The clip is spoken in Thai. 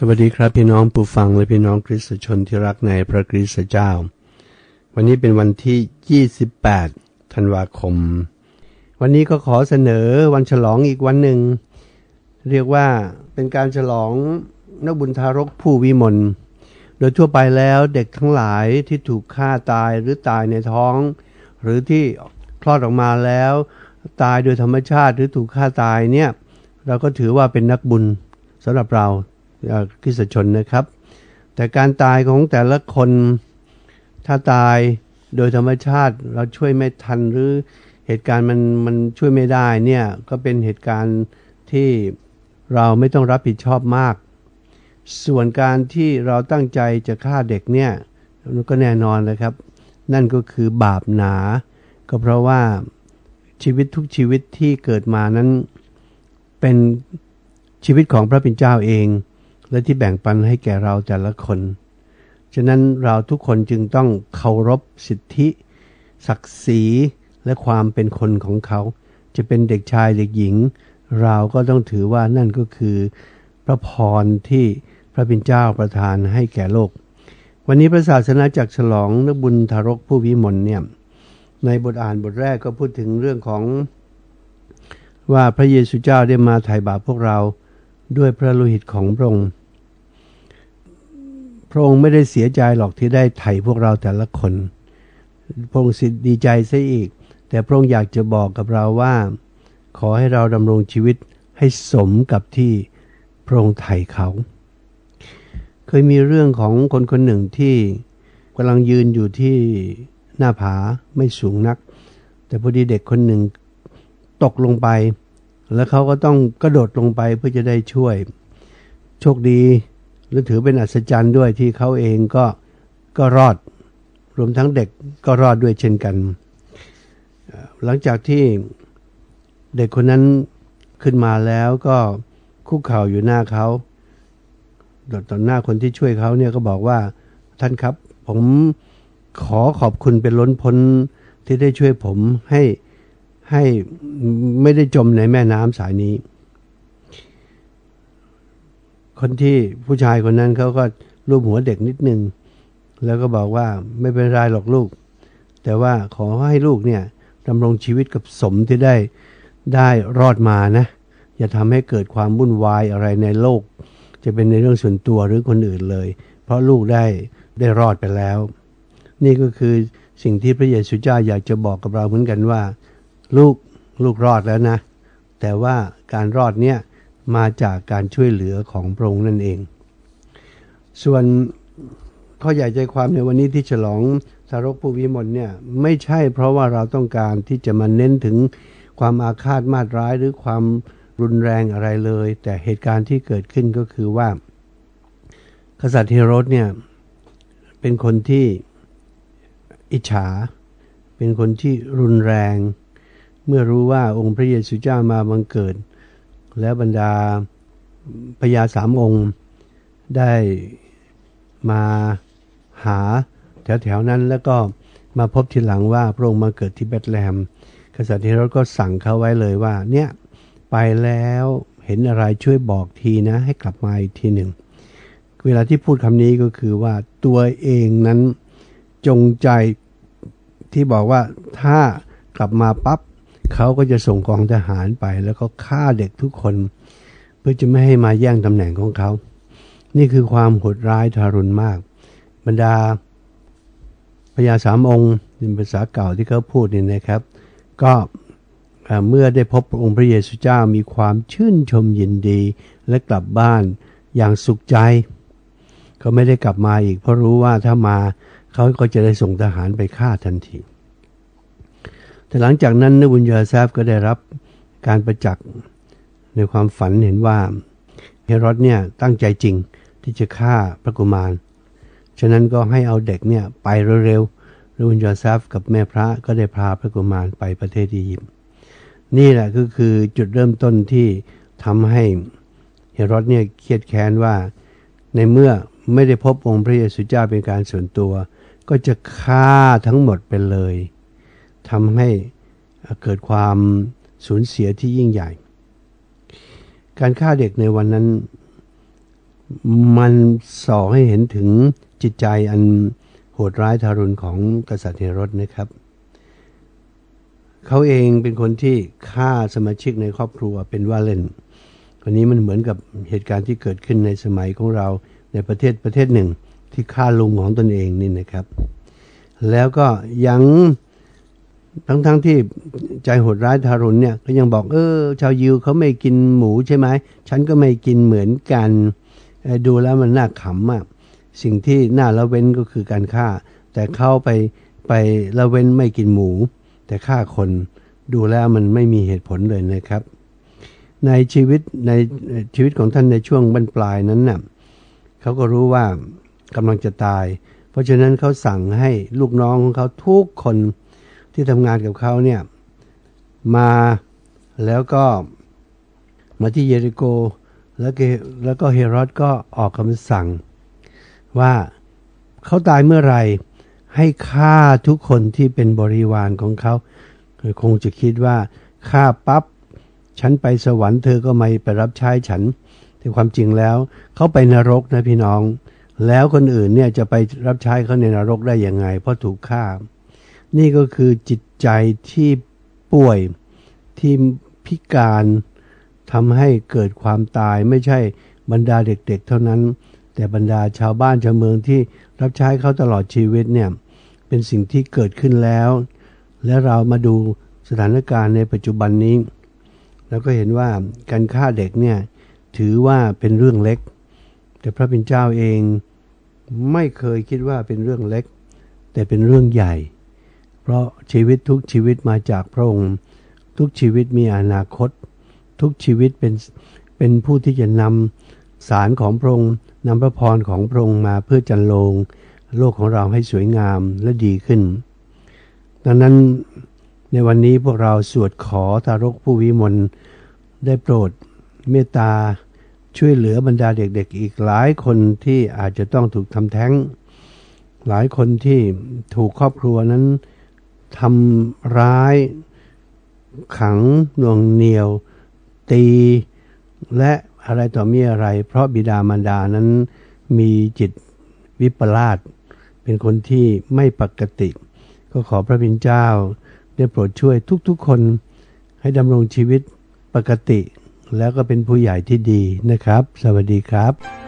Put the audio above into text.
สวัสดีครับพี่น้องผู้ฟังและพี่น้องคริสตชนที่รักในพระคริสตเจ้า วันนี้เป็นวันที่ 28 ธันวาคม วันนี้ก็ขอเสนอวันฉลองอีกวันหนึ่ง เรียกว่าเป็นการฉลองนักบุญทารกผู้วิมล โดยทั่วไปแล้วเด็กทั้งหลายที่ถูกฆ่าตายหรือตายในท้อง หรือที่คลอดออกมาแล้ว ตายโดยธรรมชาติหรือถูกฆ่าตายเนี่ยเราก็ถือว่าเป็นนักบุญสำหรับเรา คริสชนนะครับ แต่การตายของแต่ละคนถ้าตายโดยธรรมชาติเราช่วยไม่ทันหรือเหตุการณ์มันมันช่วยไม่ได้เนี่ยก็เป็นเหตุการณ์ที่เราไม่ต้องรับผิดชอบมาก ส่วนการที่เราตั้งใจจะฆ่าเด็กเนี่ยก็แน่นอนเลยครับ นั่นก็คือบาปหนา ก็เพราะว่าชีวิตทุกชีวิตที่เกิดมานั้นเป็นชีวิตของพระเป็นเจ้าเอง และที่แบ่งปันให้แก่เราแต่ละคน ฉะนั้นเราทุกคนจึงต้องเคารพสิทธิ ศักดิ์ศรีและความเป็นคนของเขา จะเป็นเด็กชายเด็กหญิง เราก็ต้องถือว่านั่นก็คือ พระพรที่พระเป็นเจ้าประทานให้แก่โลก วันนี้พระศาสนาจักรฉลองนักบุญทารกผู้วิมลเนี่ยในบทอ่านบทแรกก็พูดถึงเรื่องของ ว่าพระเยซูเจ้าได้มาไถ่บาปพวกเราด้วยพระโลหิตของพระองค์ พระองค์ไม่ได้เสียใจหรอกที่ได้ไถ่พวกเราแต่ละคน พระองค์ดีใจซะอีก แต่พระองค์อยากจะบอกกับเราว่า ขอให้เราดำรงชีวิตให้สมกับที่พระองค์ไถ่เขา เคยมีเรื่องของคนคนหนึ่งที่กำลังยืนอยู่ที่หน้าผาไม่สูงนัก แต่พอดีเด็กคนหนึ่งตกลงไป แล้วเขาก็ต้องกระโดดลงไปเพื่อจะได้ช่วย โชคดี หรือถือเป็นอัศจรรย์ด้วยที่เขาเองก็ก็รอด รวมทั้งเด็กก็รอดด้วยเช่นกัน หลังจากที่เด็กคนนั้นขึ้นมาแล้วก็คุกเข่าอยู่หน้าเขาต่อหน้าคนที่ช่วยเขาเนี่ยก็บอกว่าท่านครับ ผมขอขอบคุณเป็นล้นพ้นที่ได้ช่วยผมให้ให้ไม่ได้จมในแม่น้ำสายนี้ คนที่ผู้ชายคนนั้นเขาก็รูปหัวเด็กนิดนึง แล้วก็บอกว่าไม่เป็นไรหรอกลูก แต่ว่าขอให้ลูกเนี่ยดำรงชีวิตกับสมที่ได้ได้รอดมานะ อย่าทำให้เกิดความวุ่นวายอะไรในโลก จะเป็นในเรื่องส่วนตัวหรือคนอื่นเลย เพราะลูกได้ได้รอดไปแล้ว นี่ก็คือสิ่งที่พระเยซูเจ้าอยากจะบอกกับเราเหมือนกันว่า ลูกลูกรอดแล้วนะ แต่ว่าการรอดเนี่ย มาจากการช่วยเหลือของพระองค์นั่นเอง ส่วนข้อใหญ่ใจความในวันนี้ที่ฉลองสารกผู้วิมลเนี่ยไม่ใช่เพราะว่าเราต้องการที่จะมาเน้นถึงความอาฆาตมาตร้ายหรือความรุนแรงอะไรเลย แต่เหตุการณ์ที่เกิดขึ้นก็คือว่า กษัตริย์เฮโรดเนี่ยเป็นคนที่อิจฉา เป็นคนที่รุนแรง เมื่อรู้ว่าองค์พระเยซูเจ้ามาบังเกิด แล้วบรรดาพญาสามองค์ได้มาหาแถวๆนั้นแล้วก็มาพบทีหลังว่าพระองค์มาเกิดที่เบธเลมกษัตริย์เฮโรดก็สั่งเขาไว้เลยว่าเนี่ยไปแล้วเห็นอะไรช่วยบอกทีนะ ให้กลับมาอีกทีหนึ่ง เวลาที่พูดคำนี้ก็คือว่าตัวเองนั้นจงใจที่บอกว่าถ้ากลับมาปับ๊บ เขาก็จะส่งกองทหารไป แล้วก็ฆ่าเด็กทุกคน เพื่อจะไม่ให้มาแย่งตำแหน่งของเขา นี่คือความโหดร้ายทารุณมาก บรรดาพญาสามองค์เป็นภาษาเก่าที่เขาพูดนี่นะครับ ก็เมื่อได้พบองค์พระเยซูเจ้ามีความชื่นชมยินดี และกลับบ้านอย่างสุขใจ เขาไม่ได้กลับมาอีก เพราะรู้ว่าถ้ามาเขาก็จะได้ส่งทหารไปฆ่าทันที แต่หลังจากนั้นนบุญยาแซฟก็ได้รับการประจักษ์ในความฝันเห็นว่าเฮโรดเนี่ยตั้งใจจริงที่จะฆ่าพระกุมาร ฉะนั้นก็ให้เอาเด็กเนี่ยไปเร็วๆนบุญยาแซฟกับแม่พระก็ได้พาพระกุมารไปประเทศอียิปต์นี่แหละก็คือจุดเริ่มต้นที่ทำให้เฮโรดเนี่ยเครียดแค้นว่า ในเมื่อไม่ได้พบองค์พระเยซูเจ้าเป็นการส่วนตัว ก็จะฆ่าทั้งหมดไปเลย ทำให้เกิดความสูญเสียที่ยิ่งใหญ่ การฆ่าเด็กในวันนั้น มันส่อให้เห็นถึงจิตใจอันโหดร้ายทารุณของกษัตริย์เฮรดนะครับ เขาเองเป็นคนที่ฆ่าสมาชิกในครอบครัวเป็นว่าเล่นวันนี้มันเหมือนกับเหตุการณ์ที่เกิดขึ้นในสมัยของเราในประเทศประเทศหนึ่งที่ฆ่าลุงของตนเองนี่นะครับ แล้วก็ยัง ทั้งๆทที่ใจโหดร้ายทารุณเนี่ยก็ยังบอกเออ ชาวยิวเขาไม่กินหมูใช่ไหมฉันก็ไม่กินเหมือนกันดูแล้วมันน่าขำอะสิ่งที่น่าละเว้นก็คือการฆ่า แต่เขาไปไปละเว้นไม่กินหมู แต่ฆ่าคนดูแล้วมันไม่มีเหตุผลเลยนะครับ ในชีวิตในชีวิตของท่านในช่วงบรรปลายนั้นน่ะเขาก็รู้ว่ากำลังจะตาย เพราะฉะนั้นเขาสั่งให้ลูกน้องของเขาทุกคน ที่ทำงานกับเขาเนี่ยมาแล้วก็มาที่เยริโก แล้วก็แล้วก็เฮโรดก็ออกคำสั่ง ว่าเขาตายเมื่อไหร่ให้ฆ่าทุกคนที่เป็นบริวารของเขาคงจะคิดว่าฆ่าปั๊บฉันไปสวรรค์เธอก็ไม่ไปรับใช้ฉัน แต่ความจริงแล้วเขาไปนรกนะพี่น้อง แล้วคนอื่นเนี่ยจะไปรับใช้เขาในนรกได้ยังไง เพราะถูกฆ่า นี่ก็คือจิตใจที่ป่วยที่พิการทำให้เกิดความตายไม่ใช่บรรดาเด็กๆ เท่านั้น แต่บรรดาชาวบ้านชาวเมืองที่รับใช้เขาตลอดชีวิตเนี่ยเป็นสิ่งที่เกิดขึ้นแล้ว และเรามาดูสถานการณ์ในปัจจุบันนี้แล้วก็เห็นว่าการฆ่าเด็กเนี่ยถือว่าเป็นเรื่องเล็ก แต่พระเป็นเจ้าเองไม่เคยคิดว่าเป็นเรื่องเล็ก แต่เป็นเรื่องใหญ่ เพราะชีวิตทุกชีวิตมาจากพระองค์ ทุกชีวิตมีอนาคต ทุกชีวิตเป็นเป็นผู้ที่จะนำสารของพระองค์นำพระพรของพระองค์มาเพื่อจันโลง โลกของเราให้สวยงามและดีขึ้น ดังนั้นในวันนี้พวกเราสวดขอทารกผู้วิมลได้โปรดเมตตาช่วยเหลือบรรดาเด็กๆ อีกหลายคนที่อาจจะต้องถูกทำแท้ง หลายคนที่ถูกครอบครัวนั้น ทำร้าย ขังหน่วงเหนียว ตี และอะไรต่อมีอะไร เพราะบิดามารดานั้นมีจิตวิปลาสเป็นคนที่ไม่ปกติ ก็ขอพระบิณเจ้า ได้โปรดช่วยทุกๆคนให้ดำรงชีวิตปกติ แล้วก็เป็นผู้ใหญ่ที่ดีนะครับ สวัสดีครับ